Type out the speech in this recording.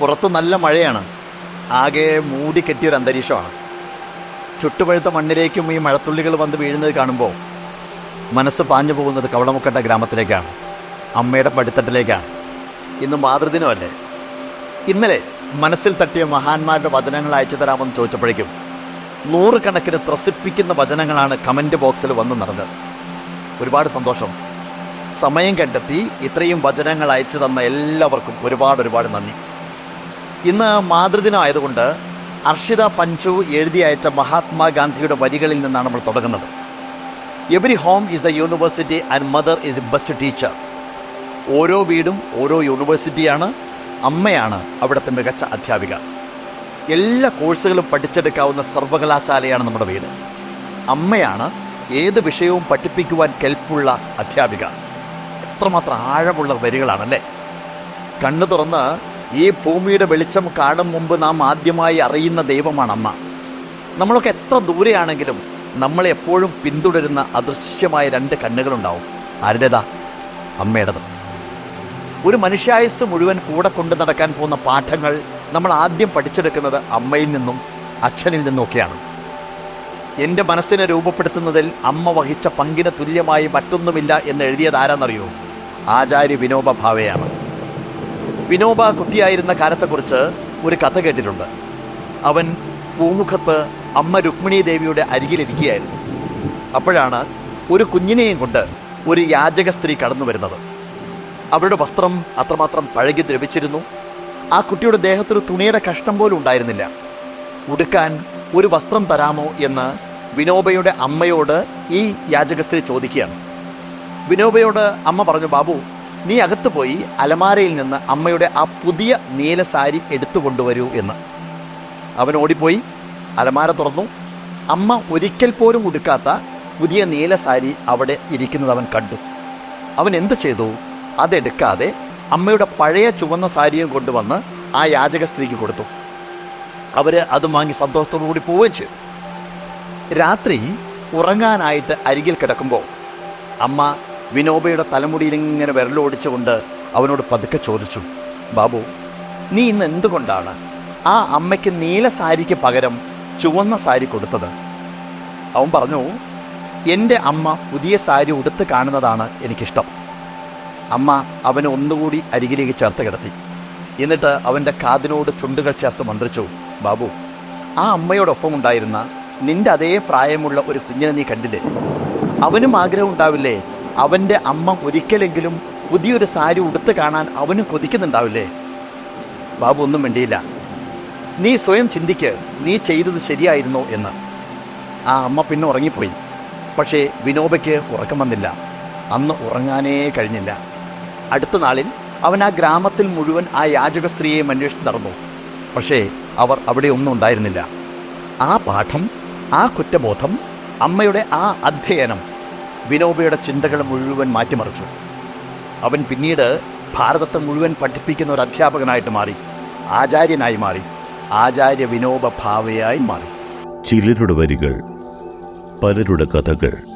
പുറത്ത് നല്ല മഴയാണ്. ആകെ മൂടി കെട്ടിയൊരു അന്തരീക്ഷമാണ്. ചുട്ടുപഴുത്ത മണ്ണിലേക്കും ഈ മഴത്തുള്ളികൾ വന്ന് വീഴുന്നത് കാണുമ്പോൾ മനസ്സ് പാഞ്ഞു പോകുന്നത് കവളമുക്കട്ട ഗ്രാമത്തിലേക്കാണ്. അമ്മയുടെ പടിത്തട്ടിലേക്കാണ്. ഇന്ന് മാതൃദിനമല്ലേ? ഇന്നലെ മനസ്സിൽ തട്ടിയ മഹാന്മാരുടെ വചനങ്ങൾ അയച്ചു തരാമെന്ന് ചോദിച്ചപ്പോഴേക്കും നൂറുകണക്കിന് ത്രസിപ്പിക്കുന്ന വചനങ്ങളാണ് കമന്റ് ബോക്സിൽ വന്നു നടന്നത് ഒരുപാട് സന്തോഷം. സമയം കണ്ടെത്തി ഇത്രയും വചനങ്ങൾ അയച്ചു തന്ന എല്ലാവർക്കും ഒരുപാട് ഒരുപാട് നന്ദി. ഇന്ന് മാതൃദിനമായതുകൊണ്ട് അർഷിത പഞ്ചു എഴുതി അയച്ച മഹാത്മാഗാന്ധിയുടെ വരികളിൽ നിന്നാണ് നമ്മൾ തുടങ്ങുന്നത്. Every home is a university and mother is a best teacher ഓരോ വീടും ഓരോ യൂണിവേഴ്സിറ്റിയാണ് അമ്മയാണ് അവിടുത്തെ മികച്ച അധ്യാപിക. എല്ലാ കോഴ്സുകളും പഠിച്ചെടുക്കാവുന്ന സർവകലാശാലയാണ് നമ്മുടെ വീട്. അമ്മയാണ് ഏത് വിഷയവും പഠിപ്പിക്കുവാൻ കെൽപ്പുള്ള അധ്യാപിക. എത്രമാത്രം ആഴമുള്ള വരികളാണല്ലേ? കണ്ണു തുറന്ന് ഈ ഭൂമിയുടെ വെളിച്ചം കാണും മുമ്പ് നാം ആദ്യമായി അറിയുന്ന ദൈവമാണ് അമ്മ. നമ്മളൊക്കെ എത്ര ദൂരെയാണെങ്കിലും നമ്മളെ എപ്പോഴും പിന്തുടരുന്ന അദൃശ്യമായ രണ്ട് കണ്ണുകളുണ്ടാവും. ആരുടേതാ? അമ്മയുടേത്. ഒരു മനുഷ്യായുസ് മുഴുവൻ കൂടെ കൊണ്ടു നടക്കാൻ പോകുന്ന പാഠങ്ങൾ നമ്മൾ ആദ്യം പഠിച്ചെടുക്കുന്നത് അമ്മയിൽ നിന്നും അച്ഛനിൽ നിന്നുമൊക്കെയാണ്. എന്റെ മനസ്സിനെ രൂപപ്പെടുത്തുന്നതിൽ അമ്മ വഹിച്ച പങ്കിന് തുല്യമായി മറ്റൊന്നുമില്ല എന്ന് എഴുതിയത് ആരാന്നറിയോ? ആചാര്യ വിനോബ ഭാവയാണ്. വിനോബ കുട്ടിയായിരുന്ന കാലത്തെക്കുറിച്ച് ഒരു കഥ കേട്ടിട്ടുണ്ട്. അവൻ പൂമുഖത്ത് അമ്മ രുക്മിണി ദേവിയുടെ അരികിലിരിക്കുകയായിരുന്നു. അപ്പോഴാണ് ഒരു കുഞ്ഞിനെയും കൊണ്ട് ഒരു യാചക സ്ത്രീ കടന്നു വരുന്നത്. അവരുടെ വസ്ത്രം അത്രമാത്രം പഴകി ദ്രവിച്ചിരുന്നു. ആ കുട്ടിയുടെ ദേഹത്തൊരു തുണിയുടെ കഷ്ണം പോലും ഉണ്ടായിരുന്നില്ല. ഉടുക്കാൻ ഒരു വസ്ത്രം തരാമോ എന്ന് വിനോബയുടെ അമ്മയോട് ഈ യാചക സ്ത്രീ ചോദിക്കുകയാണ്. വിനോബയോട് അമ്മ പറഞ്ഞു ബാബു നീ അകത്ത് പോയി അലമാരയിൽ നിന്ന് അമ്മയുടെ ആ പുതിയ നീല സാരി എടുത്തു കൊണ്ടുവരൂ എന്ന്. അവൻ ഓടിപ്പോയി അലമാര തുറന്നു. അമ്മ ഒരിക്കൽ പോലും ഉടുക്കാത്ത പുതിയ നീല സാരി അവിടെ ഇരിക്കുന്നത് അവൻ കണ്ടു. അവൻ എന്ത് ചെയ്തു? അതെടുക്കാതെ അമ്മയുടെ പഴയ ചുവന്ന സാരിയും കൊണ്ടുവന്ന് ആ യാചക സ്ത്രീക്ക് കൊടുത്തു. അവർ അത് വാങ്ങി സന്തോഷത്തോടു കൂടി പോവുകയും ചെയ്തു. രാത്രി ഉറങ്ങാനായിട്ട് അരികിൽ കിടക്കുമ്പോൾ അമ്മ വിനോബയുടെ തലമുടിയിൽ ഇങ്ങനെ വിരലോടിച്ചുകൊണ്ട് അവനോട് പതുക്കെ ചോദിച്ചു ബാബു നീ ഇന്ന് എന്തുകൊണ്ടാണ് ആ അമ്മയ്ക്ക് നീല സാരിക്ക് പകരം ചുവന്ന സാരി കൊടുത്തത്? അവൻ പറഞ്ഞു എന്റെ അമ്മ പുതിയ സാരി ഉടുത്ത് കാണുന്നതാണ് എനിക്കിഷ്ടം. അമ്മ അവനെ ഒന്നുകൂടി അരികിലേക്ക് ചേർത്ത് കിടത്തി. എന്നിട്ട് അവന്റെ കാതിനോട് ചുണ്ടുകൾ ചേർത്ത് മന്ത്രിച്ചു ബാബു ആ അമ്മയോടൊപ്പം ഉണ്ടായിരുന്ന നിന്റെ അതേ പ്രായമുള്ള ഒരു കുഞ്ഞിനെ നീ കണ്ടില്ലേ? അവനും ആഗ്രഹം ഉണ്ടാവില്ലേ അവന്റെ അമ്മ ഒരിക്കലെങ്കിലും പുതിയൊരു സാരി ഉടുത്ത് കാണാൻ അവനും കൊതിക്കുന്നുണ്ടാവില്ലേ? ബാബു ഒന്നും വേണ്ടിയില്ല നീ സ്വയം ചിന്തിക്ക് നീ ചെയ്തത് ശരിയായിരുന്നോ എന്ന്. ആ അമ്മ പിന്നെ ഉറങ്ങിപ്പോയി. പക്ഷേ വിനോബയ്ക്ക് ഉറക്കം വന്നില്ല. അന്ന് ഉറങ്ങാനേ കഴിഞ്ഞില്ല. അടുത്ത നാളിൽ അവൻ ആ ഗ്രാമത്തിൽ മുഴുവൻ ആ യാചക സ്ത്രീയെ അന്വേഷിച്ച് നടന്നു. പക്ഷേ അവർ അവിടെ ഒന്നും ഉണ്ടായിരുന്നില്ല. ആ പാഠം ആ കുറ്റബോധം അമ്മയുടെ ആ അധ്യയനം വിനോബയുടെ ചിന്തകൾ മുഴുവൻ മാറ്റിമറിച്ചു. അവൻ പിന്നീട് ഭാരതത്തെ മുഴുവൻ പഠിപ്പിക്കുന്ന ഒരു അധ്യാപകനായിട്ട് മാറി ആചാര്യനായി മാറി ആചാര്യ വിനോബ ഭാവയായി മാറി. ചിലരുടെ വരികൾ പലരുടെ കഥകൾ